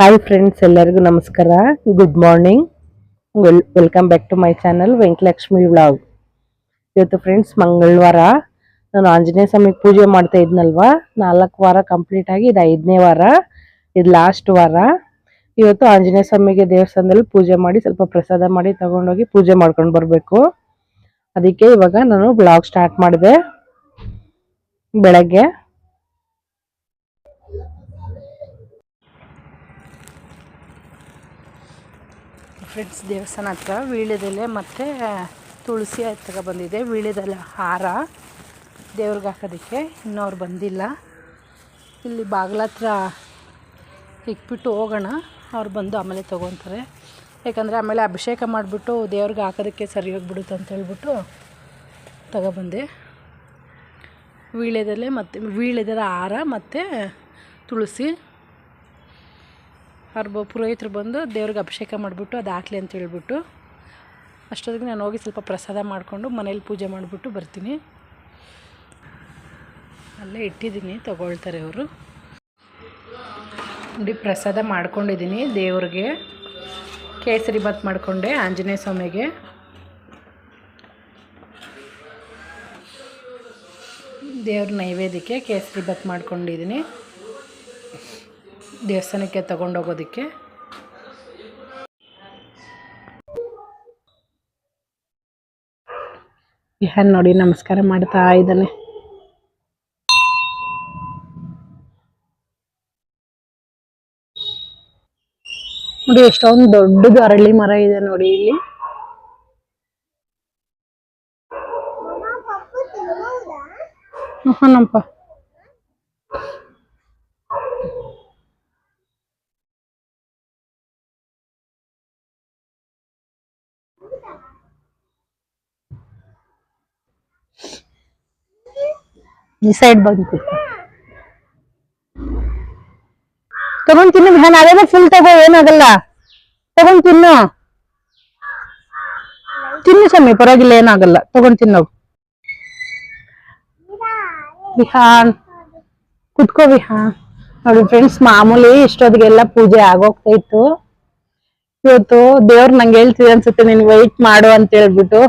Hi friends ಎಲ್ಲರಿಗೂ ನಮಸ್ಕಾರ. Good morning well welcome back to my channel Venkatalakshmi vlog ಇವತ್ತು friends ಮಂಗಳವಾರ. ನಾನು ಆಂಜನೇಯ ಸ್ವಾಮಿಗೆ ಪೂಜೆ ಮಾಡ್ತಾ ಇದ್ನಲ್ವಾ? ನಾಲ್ಕು ವಾರ ಕಂಪ್ಲೀಟ್ ಆಗಿ, ಇದು ಐದನೇ ವಾರ. ಇದು ಲಾಸ್ಟ್ ವಾರ. ಇವತ್ತು ಆಂಜನೇಯ ಸ್ವಾಮಿಗೆ ದೇವಸ್ಥಾನದಲ್ಲಿ ಪೂಜೆ ಮಾಡಿ, ಸ್ವಲ್ಪ ಪ್ರಸಾದ ಮಾಡಿ ತಗೊಂಡೋಗಿ ಪೂಜೆ ಮಾಡ್ಕೊಂಡು ಬರಬೇಕು. ಅದಕ್ಕೆ ಇವಾಗ ನಾನು ಬ್ಲಾಗ್ ಸ್ಟಾರ್ಟ್ ಮಾಡಿದೆ. ಬೆಳಗ್ಗೆ. ಫ್ರೆಂಡ್ಸ್ ದೇವಸ್ಥಾನ ಹತ್ರ, ವೀಳ್ಯದೆಲೆ ಮತ್ತು ತುಳಸಿ ಹತ್ರ ಬಂದಿದೆ. ವೀಳ್ಯದೆಲೆ ಹಾರ ದೇವ್ರಿಗೆ ಹಾಕೋದಕ್ಕೆ. ಇನ್ನೂ ಬಂದಿಲ್ಲ. ಇಲ್ಲಿ ಬಾಗಿಲ ಹತ್ರ ಇಕ್ಬಿಟ್ಟು ಹೋಗೋಣ. ಅವ್ರು ಬಂದು ಆಮೇಲೆ ತೊಗೊತಾರೆ. ಯಾಕಂದರೆ ಆಮೇಲೆ ಅಭಿಷೇಕ ಮಾಡಿಬಿಟ್ಟು ದೇವ್ರಿಗೆ ಹಾಕೋದಕ್ಕೆ ಸರಿ ಹೋಗ್ಬಿಡುತ್ತೆ ಅಂತ ಹೇಳ್ಬಿಟ್ಟು ತಗೊಬಂದೆ. ವೀಳ್ಯದೆಲೆ ಮತ್ತು, ವೀಳ್ಯದೆಲೆ ಹಾರ ಮತ್ತು ತುಳಸಿ. ಅವ್ರು ಪುರೋಹಿತರು ಬಂದು ದೇವ್ರಿಗೆ ಅಭಿಷೇಕ ಮಾಡಿಬಿಟ್ಟು ಅದು ಹಾಕ್ಲಿ ಅಂತ ಹೇಳ್ಬಿಟ್ಟು ಅಷ್ಟೊತ್ತಿಗೆ ನಾನು ಹೋಗಿ ಸ್ವಲ್ಪ ಪ್ರಸಾದ ಮಾಡಿಕೊಂಡು ಮನೇಲಿ ಪೂಜೆ ಮಾಡಿಬಿಟ್ಟು ಬರ್ತೀನಿ. ಅಲ್ಲೇ ಇಟ್ಟಿದ್ದೀನಿ, ತಗೊಳ್ತಾರೆ ಅವರು. ನೋಡಿ, ಪ್ರಸಾದ ಮಾಡ್ಕೊಂಡಿದ್ದೀನಿ ದೇವ್ರಿಗೆ. ಕೇಸರಿ ಬಾತ್ ಮಾಡಿಕೊಂಡೆ ಆಂಜನೇಯ ಸ್ವಾಮಿಗೆ. ದೇವ್ರ ನೈವೇದ್ಯಕ್ಕೆ ಕೇಸರಿ ಭಾತ್ ಮಾಡ್ಕೊಂಡಿದ್ದೀನಿ. ದೇವಸ್ಥಾನಕ್ಕೆ ತಗೊಂಡೋಗೋದಕ್ಕೆ. ವಿಹಾನ್ ನೋಡಿ ನಮಸ್ಕಾರ ಮಾಡ್ತಾ ಇದ್ದಾನೆ. ನೋಡಿ ಎಷ್ಟೊಂದು ದೊಡ್ಡದು ಅರಳಿ ಮರ ಇದೆ ನೋಡಿ ಇಲ್ಲಿ. ಹಾನಪ್ಪ ಈ ಸೈಡ್ ಬಂದು ತಗೊಂಡ್ ತಿನ್ನು ವಿಹಾನ್ ಅದೇ ಫುಲ್ ತಗೋ, ಏನಾಗಲ್ಲ. ತಗೊಂಡ್ ತಿನ್ನು. ತಿನ್ನು ಸಮಯ ಪರವಾಗಿಲ್ಲ, ಏನಾಗಲ್ಲ. ತಗೊಂಡ್ ತಿನ್ನೋ ವಿಹಾನ್, ಕುತ್ಕೋ ವಿಹಾನ್. ನೋಡಿ ಫ್ರೆಂಡ್ಸ್ ಮಾಮೂಲಿ ಇಷ್ಟೊತ್ತಿಗೆಲ್ಲ ಪೂಜೆ ಆಗೋಗ್ತಾ ಇತ್ತು. ಇವತ್ತು ದೇವ್ರ್ ನಂಗೆ ಹೇಳ್ತಿದೆ ಅನ್ಸುತ್ತೆ ನೀನ್ ವೈಟ್ ಮಾಡು ಅಂತ ಹೇಳ್ಬಿಟ್ಟು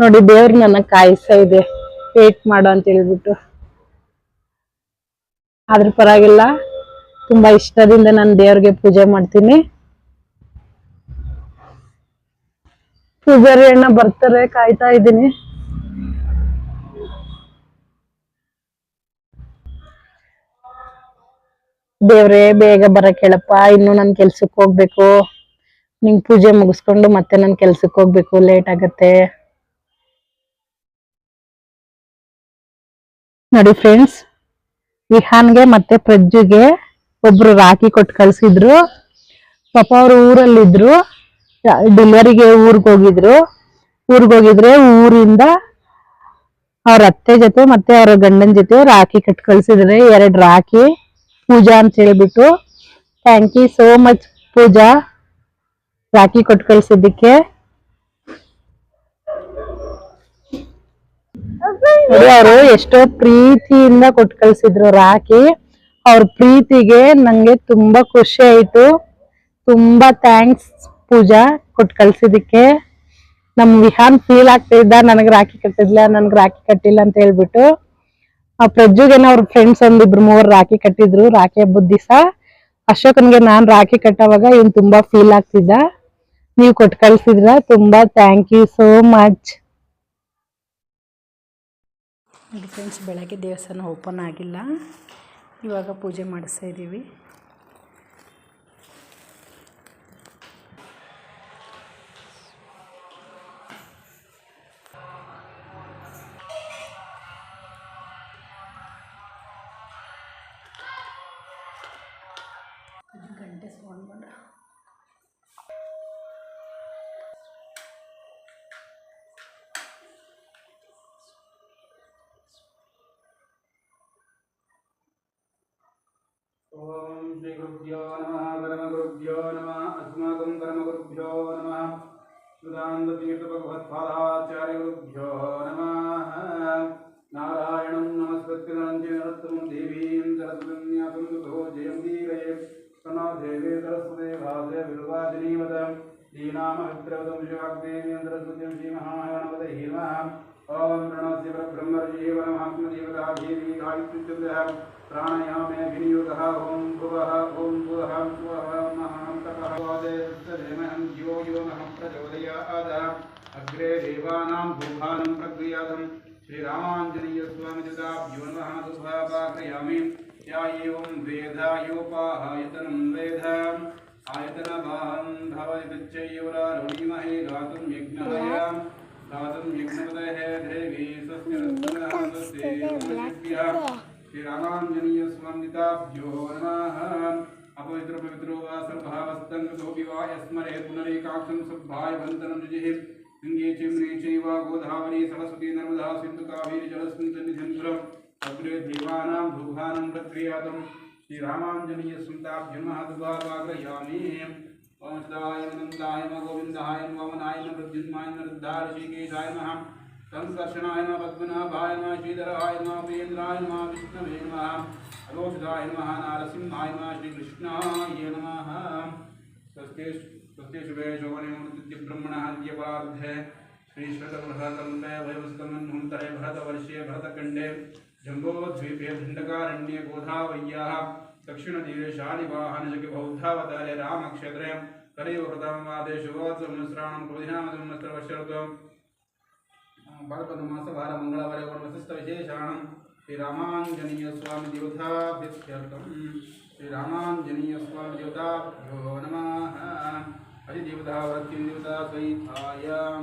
ನೋಡಿ ದೇವ್ರ ನನ್ನ ಕಾಯಿಸ್ತಾ ಇದೆ. ವೇಟ್ ಮಾಡು ಅಂತ ಹೇಳ್ಬಿಟ್ಟು. ಅದ್ರ ಪರವಾಗಿಲ್ಲ, ತುಂಬಾ ಇಷ್ಟದಿಂದ ನಾನು ದೇವ್ರಿಗೆ ಪೂಜೆ ಮಾಡ್ತೀನಿ. ಪೂಜಾರಿ ಅಣ್ಣ ಬರ್ತಾರೆ, ಕಾಯ್ತಾ ಇದ್ದೀನಿ. ದೇವ್ರೇ, ಬೇಗ ಬರಕ್ ಹೇಳಪ್ಪ ಇನ್ನು ನನ್ ಕೆಲ್ಸಕ್ಕೆ ಹೋಗ್ಬೇಕು. ನಿಂಗ್ ಪೂಜೆ ಮುಗಿಸ್ಕೊಂಡು ಮತ್ತೆ ನನ್ ಕೆಲ್ಸಕ್ಕೆ ಹೋಗ್ಬೇಕು ಲೇಟ್ ಆಗತ್ತೆ. ನೋಡಿ ಫ್ರೆಂಡ್ಸ್ ವಿಹಾನ್ಗೆ ಮತ್ತೆ ಪ್ರಜ್ಜುಗೆ ಒಬ್ರು ರಾಖಿ ಕೊಟ್ಟು ಕಳ್ಸಿದ್ರು. ಪಾಪ ಅವರು ಊರಲ್ಲಿದ್ರು. ಡೆಲಿವರಿಗೆ ಊರಿಗೆ ಹೋಗಿದ್ರು. ಊರಿಗೆ ಹೋಗಿದ್ರೆ ಊರಿಂದ ಅವ್ರ ಅತ್ತೆ ಜೊತೆ ಮತ್ತೆ ಅವ್ರ ಗಂಡನ ಜೊತೆ ರಾಖಿ ಕಟ್ ಕಳ್ಸಿದ್ರೆ ಎರಡು ರಾಖಿ. ಪೂಜಾ ಅಂತ ಹೇಳ್ಬಿಟ್ಟು. Thank you so much Pooja. Rakhi ಕೊಟ್ಟು ಕಳ್ಸಿದ್ದಕ್ಕೆ. ನೋಡಿ ಅವರು ಎಷ್ಟೋ ಪ್ರೀತಿಯಿಂದ ಕೊಟ್ಟು ಕಳ್ಸಿದ್ರು ರಾಖಿ ಅವ್ರ ಪ್ರೀತಿಗೆ ನಂಗೆ ತುಂಬಾ ಖುಷಿ ಆಯ್ತು. ತುಂಬಾ ಥ್ಯಾಂಕ್ಸ್ ಪೂಜಾ ಕೊಟ್ಟು ಕಳ್ಸಿದಕ್ಕೆ ನಮ್ ವಿಹಾನ್ ಫೀಲ್ ಆಗ್ತಾ ಇದ್ದ ನನಗ್ ರಾಖಿ ಕಟ್ಟಿದ್ಲ ನನ್ಗ್ ರಾಖಿ ಕಟ್ಟಿಲ್ಲ ಅಂತ ಹೇಳ್ಬಿಟ್ಟು. ಆ ಪ್ರಜ್ಜುಗೆನ ಅವ್ರ ಫ್ರೆಂಡ್ಸ್ ಒಂದಿಬ್ರು ಮೂವರು ರಾಖಿ ಕಟ್ಟಿದ್ರು ರಾಖಿ ಹಬ್ಬದ ದಿವಸ. ಅಶೋಕನ್ಗೆ ನಾನ್ ರಾಖಿ ಕಟ್ಟವಾಗ ಇವ್ನು ತುಂಬಾ ಫೀಲ್ ಆಗ್ತಿದ್ದ. ನೀವು ಕೊಟ್ಟು ಕಳ್ಸಿದ್ರ ತುಂಬಾ ಥ್ಯಾಂಕ್ ಯು ಸೋ ಮಚ್ ನೋಡಿ ಫ್ರೆಂಡ್ಸ್ ಬೆಳಗ್ಗೆ ದೇವಸ್ಥಾನ ಓಪನ್ ಆಗಿಲ್ಲ. ಇವಾಗ ಪೂಜೆ ಮಾಡಿಸ್ತಾ ಇದ್ದೀವಿ. ಗಂಟೆ ಸೌಂಡ್ ಮಾಡ. ओम प्रणव शिव ब्रह्म जीवनमात्मदेवताभिवीकायुच्युतः प्राणायामे विनियोगः। ॐ भुवः ॐ भुवः भुवः महं तपः वादेवहं यो यो महं प्रचोदयादः अग्रे देवानां भूभानं प्रक्रियातं श्रीरामाञ्जनेयस्वामिजताभ्यो नमः। दुभापाक्रयामि या एवं वेदायोपाहायतनं वेद। आयतनवाहं भवतिच्चैवरारुणीमहे गातुं यज्ञहय गातुं यज्ञपतः देवी स्वस्य स्वस्ति श्रीरामाञ्जनीयस्वामिताभ्यो नमः अपवित्रो पवित्रो वा सर्वभावस्तङ्गतोऽपि वा यस्मरे पुनरेकाक्षं सद्भाय वन्तनं ऋजिः गङ्गे चिम्ने चैव गोदावरी सरस्वती नर्मदा सिन्धु कावेरी जलस्मिन् सन्निधिं अग्रे देवानां भूभानं प्रक्रियातं श्री रामांजनीय श्रीरामाञ्जनीय स्मृताभ्यं दुर्भाग्रयामि वंशदाय नन्दाय न गोविन्दाय वमनाय न वृद्धिन्माय न रुद्धार्षिकेशाय नमः संकर्षणाय न पद्मनाभाय न श्रीधराय न प्रियेन्द्राय न विष्णवे नमः। अलोषधाय नमः, नारसिंहाय नमः, श्रीकृष्णाय नमः। स्वस्ते स्वस्ते शुभे शोभने ब्रह्मणः द्यवार्धे। श्रीश्वतबृहतं वयवस्तमन्हुन्तरे भरतवर्षे भरतखण्डे। जम्बोद्वीपे दण्डकारण्ये गोधावय्याः दक्षिणतीरेशालिवाहनजगिबौद्धावताले रामक्षेत्रे कलयुवृतमादेशुवात्समिश्राणं क्रोधिनामसंवत्सरवश्यत्वं भरपदमासभारमङ्गलवरे वर्णशिस्तविशेषाणं श्रीरामाञ्जनीयस्वामिदेवताभ्यर्थं श्रीरामाञ्जनीयस्वामिदेवताभ्यो नमः। अधिदेवता वृत्तिदेवता द्वैतायां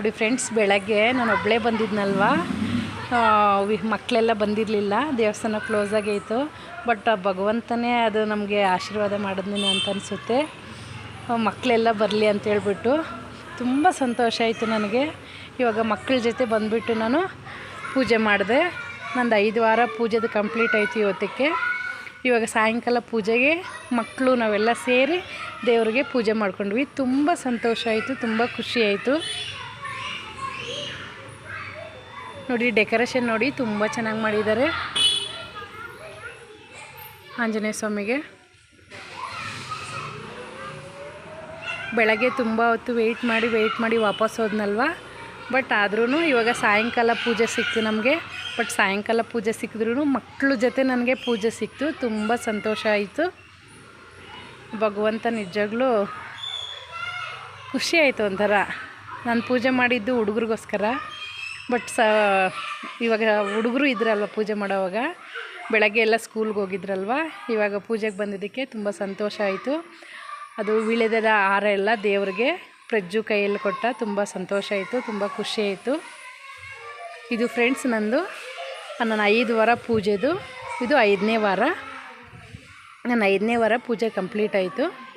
ನೋಡಿ ಫ್ರೆಂಡ್ಸ್, ಬೆಳಗ್ಗೆ ನಾನು ಒಬ್ಬಳೇ ಬಂದಿದ್ನಲ್ವಾ? ಮಕ್ಕಳೆಲ್ಲ ಬಂದಿರಲಿಲ್ಲ, ದೇವಸ್ಥಾನ ಕ್ಲೋಸ್ ಆಗೈತು. ಬಟ್ ಭಗವಂತನೇ ಅದು ನಮಗೆ ಆಶೀರ್ವಾದ ಮಾಡಿದ್ನೇನೆ ಅಂತ ಅನಿಸುತ್ತೆ. ಮಕ್ಕಳೆಲ್ಲ ಬರಲಿ ಅಂತ ಹೇಳ್ಬಿಟ್ಟು ತುಂಬ ಸಂತೋಷ ಆಯಿತು ನನಗೆ. ಇವಾಗ ಮಕ್ಕಳ ಜೊತೆ ಬಂದುಬಿಟ್ಟು ನಾನು ಪೂಜೆ ಮಾಡಿದೆ. ನಂದು ಐದು ವಾರ ಪೂಜೆದು ಕಂಪ್ಲೀಟ್ ಆಯಿತು ಇವತ್ತಕ್ಕೆ. ಇವಾಗ ಸಾಯಂಕಾಲ ಪೂಜೆಗೆ ಮಕ್ಕಳು ನಾವೆಲ್ಲ ಸೇರಿ ದೇವರಿಗೆ ಪೂಜೆ ಮಾಡ್ಕೊಂಡ್ವಿ. ತುಂಬ ಸಂತೋಷ ಆಯಿತು, ತುಂಬ ಖುಷಿ ಆಯಿತು. ನೋಡಿ ಡೆಕೋರೇಷನ್ ನೋಡಿ ತುಂಬ ಚೆನ್ನಾಗಿ ಮಾಡಿದ್ದಾರೆ. ಆಂಜನೇಯ ಸ್ವಾಮಿಗೆ. ಬೆಳಗ್ಗೆ ತುಂಬ ಹೊತ್ತು ವೆಯ್ಟ್ ಮಾಡಿ ವೆಯ್ಟ್ ಮಾಡಿ ವಾಪಸ್ ಹೋದ್ನಲ್ವ? ಬಟ್ ಆದ್ರೂ ಇವಾಗ ಸಾಯಂಕಾಲ ಪೂಜೆ ಸಿಕ್ತು ನಮಗೆ. ಬಟ್ ಸಾಯಂಕಾಲ ಪೂಜೆ ಸಿಕ್ಕಿದ್ರೂ ಮಕ್ಕಳ ಜೊತೆ ನನಗೆ ಪೂಜೆ ಸಿಕ್ತು. ತುಂಬ ಸಂತೋಷ ಆಯಿತು. ಭಗವಂತ ನಿಜವಾಗ್ಲೂ ಖುಷಿ ಆಯಿತು ಒಂಥರ. ನಾನು ಪೂಜೆ ಮಾಡಿದ್ದು ಹುಡುಗ್ರಿಗೋಸ್ಕರ. ಬಟ್ ಸ ಇವಾಗ ಹುಡುಗರು ಇದ್ರಲ್ವ ಪೂಜೆ ಮಾಡೋವಾಗ? ಬೆಳಗ್ಗೆ ಎಲ್ಲ ಸ್ಕೂಲ್ಗೆ ಹೋಗಿದ್ರಲ್ವ? ಇವಾಗ ಪೂಜೆಗೆ ಬಂದಿದ್ದಕ್ಕೆ ತುಂಬ ಸಂತೋಷ ಆಯಿತು. ಅದು ವಿಳೆದೆಲ್ಲ ಹಾರ ಎಲ್ಲ ದೇವ್ರಿಗೆ ಪ್ರಜ್ಜು ಕೈಯಲ್ಲಿ ಕೊಟ್ಟ ತುಂಬ ಸಂತೋಷ ಆಯಿತು, ತುಂಬ ಖುಷಿ ಆಯಿತು. ಇದು ಫ್ರೆಂಡ್ಸ್ ನಂದು. ನನ್ನ ಐದು ವಾರ ಪೂಜೆದು. ಇದು ಐದನೇ ವಾರ. ನನ್ನ ಐದನೇ ವಾರ ಪೂಜೆ ಕಂಪ್ಲೀಟ್ ಆಯಿತು.